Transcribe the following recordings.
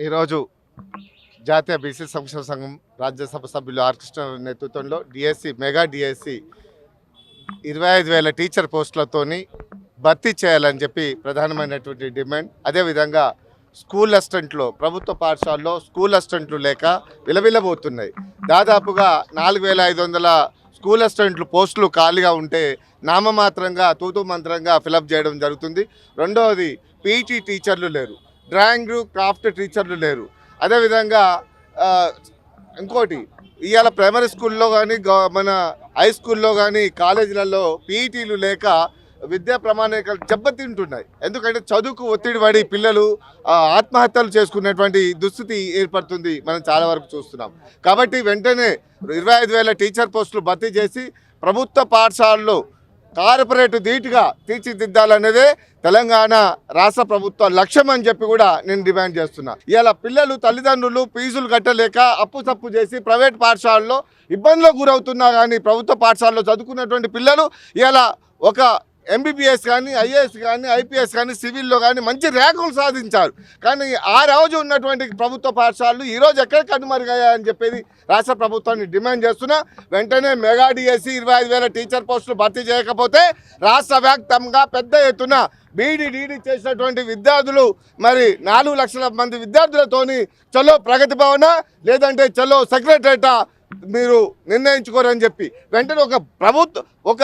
ఈరోజు జాతీయ బీసీ సంక్షేమ సంఘం రాజ్యసభ సభ్యులు ఆర్ కృష్ణ నేతృత్వంలో డిఎస్సి మెగా డిఎస్సి ఇరవై ఐదు వేల టీచర్ పోస్టులతోని భర్తీ చేయాలని చెప్పి ప్రధానమైనటువంటి డిమాండ్. అదేవిధంగా స్కూల్ అసిస్టెంట్లు ప్రభుత్వ పాఠశాలలో స్కూల్ అసిస్టెంట్లు లేక విలవిలబోతున్నాయి. దాదాపుగా నాలుగు వేల ఐదు వందల స్కూల్ అసిస్టెంట్లు పోస్టులు ఖాళీగా ఉంటే నామమాత్రంగా తూతు మంత్రంగా ఫిలప్ చేయడం జరుగుతుంది. రెండవది పీఈటీ టీచర్లు లేరు. డ్రాయింగ్ క్రాఫ్ట్ టీచర్లు లేరు. అదేవిధంగా ఇంకోటి ఇవాళ ప్రైమరీ స్కూల్లో కానీ మన హై స్కూల్లో కానీ కాలేజీలలో పీఈటీలు లేక విద్యా ప్రమాణికలు దెబ్బతింటున్నాయి. ఎందుకంటే చదువుకు ఒత్తిడి పడి పిల్లలు ఆత్మహత్యలు చేసుకునేటువంటి దుస్థితి ఏర్పడుతుంది మనం చాలా వరకు చూస్తున్నాం. కాబట్టి వెంటనే ఇరవై ఐదు వేల టీచర్ పోస్టులు భర్తీ చేసి ప్రభుత్వ పాఠశాలలో కార్పొరేట్ ధీటుగా తీర్చిదిద్దాలనేదే తెలంగాణ రాష్ట్ర ప్రభుత్వ లక్ష్యం అని చెప్పి కూడా నేను డిమాండ్ చేస్తున్నా. ఇలా పిల్లలు తల్లిదండ్రులు ఫీజులు కట్టలేక అప్పు తప్పు చేసి ప్రైవేట్ పాఠశాలలో ఇబ్బందులకు గురవుతున్నా కానీ ప్రభుత్వ పాఠశాలలో చదువుకున్నటువంటి పిల్లలు ఇలా ఒక ఎంబీబీఎస్ కానీ ఐఏఎస్ కానీ ఐపీఎస్ కానీ సివిల్లో కానీ మంచి ర్యాంకులు సాధించారు. కానీ ఆ రోజు ఉన్నటువంటి ప్రభుత్వ పాఠశాలలు ఈరోజు ఎక్కడ కనుమరుగయ్యాయని చెప్పేది రాష్ట్ర ప్రభుత్వాన్ని డిమాండ్ చేస్తున్నా. వెంటనే మెగా డిఎస్సి ఇరవై ఐదు వేల టీచర్ పోస్టులు భర్తీ చేయకపోతే రాష్ట్ర వ్యాప్తంగా పెద్ద ఎత్తున బీడీ డీడీ చేసినటువంటి విద్యార్థులు మరి నాలుగు లక్షల మంది విద్యార్థులతోని చలో ప్రగతి భవన లేదంటే చలో సెక్రటరేటా మీరు నిర్ణయించుకోరని చెప్పి వెంటనే ఒక ప్రభుత్వ ఒక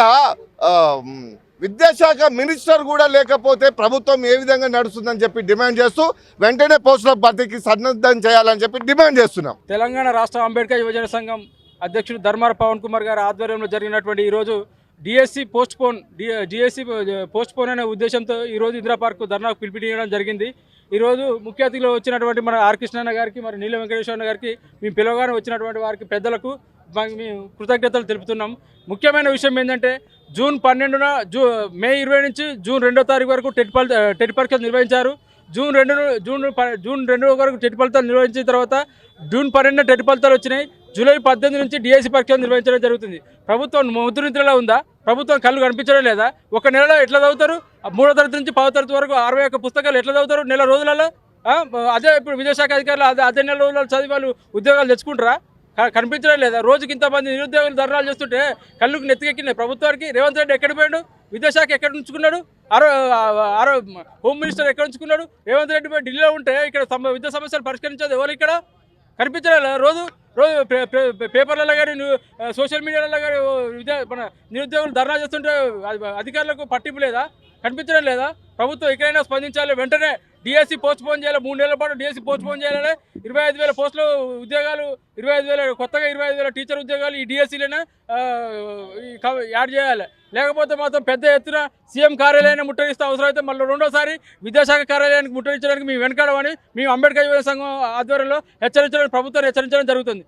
విద్యాశాఖ మినిస్టర్ కూడా లేకపోతే ప్రభుత్వం ఏ విధంగా నడుస్తుందని చెప్పి డిమాండ్ చేస్తూ వెంటనే పోస్టుల భర్తీకి సన్నద్ధం చేయాలని చెప్పి డిమాండ్ చేస్తున్నాం. తెలంగాణ రాష్ట్ర అంబేద్కర్ యువజన సంఘం అధ్యక్షుడు ధర్మార పవన్ కుమార్ గారి ఆధ్వర్యంలో జరిగినటువంటి ఈరోజు DSC postpone DSC postpone అనే ఉద్దేశంతో ఈరోజు ఇందిరా పార్క్ ధర్నాకు పిలిపియడం జరిగింది. ఈరోజు ముఖ్య అతిథిలో వచ్చినటువంటి మన ఆర్ కృష్ణన్న గారికి మరి నీల వెంకటేశ్వరన్న గారికి మేము పిలవగానే వచ్చినటువంటి వారికి పెద్దలకు మేము కృతజ్ఞతలు తెలుపుతున్నాం. ముఖ్యమైన విషయం ఏంటంటే జూన్ పన్నెండున జూ మే ఇరవై నుంచి జూన్ రెండో తారీఖు వరకు టెట్ ఫలి టెట్ పరీక్షలు నిర్వహించారు. జూన్ రెండు జూన్ జూన్ రెండు వరకు టెట్ ఫలితాలు నిర్వహించిన తర్వాత జూన్ పన్నెండున టెట్ ఫలితాలు వచ్చినాయి. జూలై పద్దెనిమిది నుంచి డిఎస్సి పరీక్షలు నిర్వహించడం జరుగుతుంది. ప్రభుత్వం ముద్రనిద్రలో ఉందా? ప్రభుత్వం కళ్ళు కనిపించడం లేదా? ఒక నెలలో ఎట్లా చదువుతారు? ఆ మూడో తరగతి నుంచి పదో తరగతి వరకు అరవై ఒక్క పుస్తకాలు ఎట్లా చదువుతారు? నెల రోజులలో? అదే ఇప్పుడు విద్యాశాఖ అధికారులు అదే అదే నెల రోజులలో చదివి వాళ్ళు ఉద్యోగాలు తెచ్చుకుంటారా? కనిపించడం లేదా? రోజుకి ఇంతమంది నిరుద్యోగులు ధర్నాలు చేస్తుంటే కళ్ళుకు నెత్తికెక్కినాయి ప్రభుత్వానికి. రేవంత్ రెడ్డి ఎక్కడ పోయాడు? విద్యాశాఖ ఎక్కడ ఉంచుకున్నాడు? ఆరో ఆరో హోమ్ మినిస్టర్ ఎక్కడ ఉంచుకున్నాడు? రేవంత్ రెడ్డి పోయి ఢిల్లీలో ఉంటే ఇక్కడ సమ- విద్యా సమస్యలు పరిష్కరించేది ఎవరు ఇక్కడ? కనిపించడం లేదా రోజు? రోజు పే- పే- పేపర్లలో కానీ న్యూ- సోషల్ మీడియాలలో కానీ మన నిరుద్యోగులు ధర్నా చేస్తుంటే అధికారులకు పట్టింపు లేదా? కనిపించడం లేదా? ప్రభుత్వం ఎక్కడైనా స్పందించాలి వెంటనే డిఎస్సి పోస్ట్ పోన్ చేయాలి మూడు నెలల పాటు డిఎస్సి పోస్ట్ పోన్ చేయాలని ఇరవై ఐదు వేల పోస్టులు ఉద్యోగాలు ఇరవై ఐదు వేల కొత్తగా ఇరవై ఐదు వేల టీచర్ ఉద్యోగాలు ఈ డిఎస్సీలోనే యాడ్ చేయాలి. లేకపోతే మాత్రం పెద్ద ఎత్తున సీఎం కార్యాలయాన్ని ముట్టడిస్తే అవసరమైతే మళ్ళీ రెండోసారి విద్యాశాఖ కార్యాలయానికి ముట్టడించడానికి మేము వెనకాడమని మేము అంబేద్కర్ యువజన సంఘం ఆధ్వర్యంలో హెచ్చరించడం ప్రభుత్వాన్ని హెచ్చరించడం జరుగుతుంది.